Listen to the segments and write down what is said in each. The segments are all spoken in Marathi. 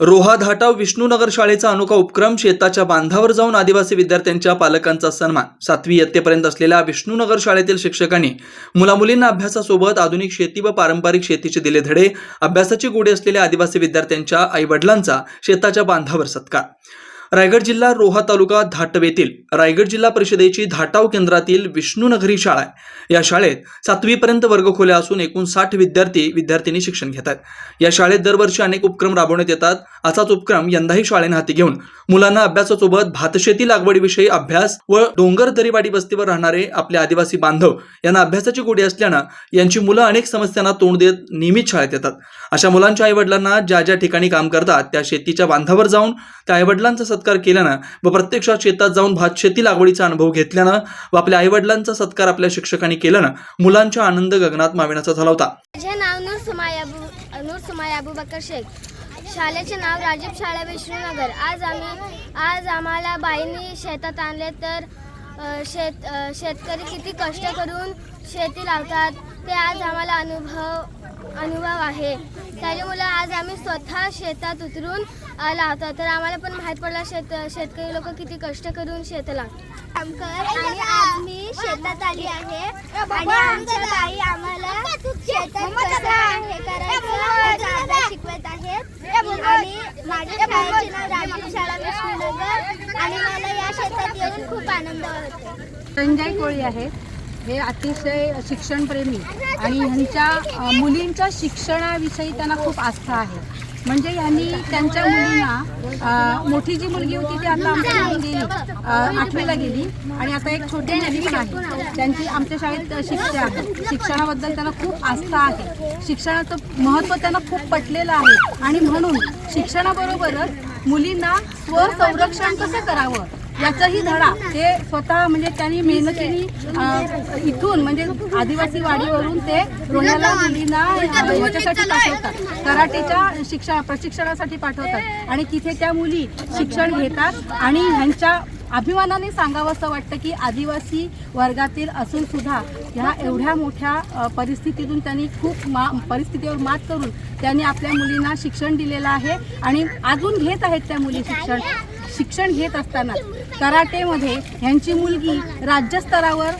रोहा धाटाव विष्णूनगर शाळेचा अनोखा उपक्रम शेताच्या बांधावर जाऊन आदिवासी विद्यार्थ्यांच्या पालकांचा सन्मान. सातवी इयत्तेपर्यंत असलेल्या विष्णूनगर शाळेतील शिक्षकांनी मुलामुलींना अभ्यासासोबत आधुनिक शेती व पारंपरिक शेतीचे दिले धडे अभ्यासाची गोडी असलेल्या आदिवासी विद्यार्थ्यांच्या आईवडिलांचा शेताच्या बांधावर सत्कार. रायगड जिल्हा रोहा तालुका धाटव येथील रायगड जिल्हा परिषदेची धाटाव केंद्रातील विष्णूनगरी शाळा आहे. या शाळेत सातवीपर्यंत वर्ग खोल्या असून एकूण साठ विद्यार्थी विद्यार्थिनी शिक्षण घेतात या शाळेत दरवर्षी अनेक उपक्रम राबवण्यात येतात. असाच उपक्रम यंदाही शाळेने हाती घेऊन मुलांना अभ्यासासोबत भातशेती लागवडीविषयी अभ्यास व डोंगर दरीवाडी वस्तीवर राहणारे आपले आदिवासी बांधव यांना अभ्यासाची गोडी असल्यानं यांची मुलं अनेक समस्यांना तोंड देत नियमित शाळेत येतात. अशा मुलांच्या आईवडिलांना ज्या ज्या ठिकाणी काम करतात त्या शेतीच्या बांधावर जाऊन त्या आईवडिलांचा सत्कार केल्यानं व प्रत्यक्षात शेतात जाऊन भात शेती लागवडीचा अनुभव घेतल्यानं व आपल्या आईवडिलांचा सत्कार आपल्या शिक्षकांनी केल्यानं मुलांच्या आनंद गगनात माविण्याचा झाला होता. माझे नाव नूर समाय अबू नूर सुमाय अबूबकर शेख. शाळेचे नाव राजीव शाळा विष्णुनगर आज आम्ही आज आम्हाला बाईंनी शेतात आणले तर शेत शेतकरी किती कष्ट करून शेती लावतात ते आज आम्हाला अनुभव अनुभव आहे. त्याच्यामुळे आज आम्ही स्वतः शेतात उतरून लावतो तर आम्हाला पण माहीत पडलं शेत शेतकरी लोक किती कष्ट करून शेत लावतात. आणि आज मी शेतात आली आहे. आणि आमच्या बाई आम्हाला शेतात कसं हे करायचं याचा अभ्यास शिकवत आहेत आणि माझ्या शाळेचे नाव राजीव शाळा विष्णुनगर आणि मला या शेतात येऊन खूप आनंद होतो. संजय कोळी आहे. हे अतिशय शिक्षणप्रेमी आणि ह्यांच्या मुलींच्या शिक्षणाविषयी त्यांना खूप आस्था आहे. म्हणजे यांनी त्यांच्या मुलींना मोठी जी मुलगी होती ती आता आमच्या मुलगी गेली. आठवीला गेली. आणि आता एक छोटी मुलगी पण आहे. त्यांची आमच्या शाळेत शिक्षक आहे. शिक्षणाबद्दल त्यांना खूप आस्था आहे. शिक्षणाचं महत्त्व त्यांना खूप पटलेलं आहे. आणि म्हणून शिक्षणाबरोबरच मुलींना स्वसंरक्षण कसं करावं? याचाही धडा. ते स्वतः म्हणजे त्यांनी मेहनतीने इथून म्हणजे आदिवासी वाडीवरून ते रोह्याला मुलींना याच्यासाठी पाठवतात. कराटेच्या शिक्षण प्रशिक्षणासाठी पाठवतात. आणि तिथे त्या मुली शिक्षण घेतात आणि ह्यांच्या अभिमानाने सांगावं असं वाटतं की आदिवासी वर्गातील असून सुद्धा ह्या एवढ्या मोठ्या परिस्थितीतून त्यांनी खूप मा परिस्थितीवर मात करून त्यांनी आपल्या मुलींना शिक्षण दिलेलं आहे आणि अजून घेत आहेत त्या मुली शिक्षण. शिक्षण घेत असताना कराटेमध्ये ह्यांची मुलगी राज्यस्तरावर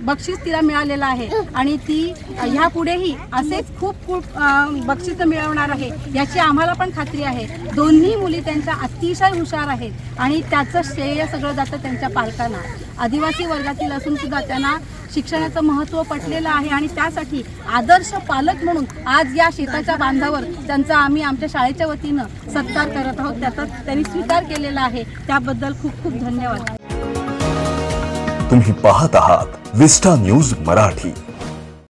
बक्षीस तिला मिळालेलं आहे. आणि ती ह्यापुढेही असेच खूप खूप अ, बक्षिसं मिळवणार आहे याची आम्हाला पण खात्री आहे. दोन्ही मुली त्यांच्या अतिशय हुशार आहेत आणि त्याचं श्रेय सगळं जातं त्यांच्या पालकांना. आदिवासी वर्गातील असून सुद्धा त्यांना शिक्षणाचं महत्त्व पटलेलं आहे आणि त्यासाठी आदर्श पालक म्हणून आज या शेताच्या बांधावर त्यांचा आम्ही आमच्या शाळेच्या वतीनं सत्कार करत आहोत त्याचा त्यांनी स्वीकार केलेला आहे. त्याबद्दल खूप खूप धन्यवाद. तुम्ही पाहत आहात विस्टा न्यूज मराठी.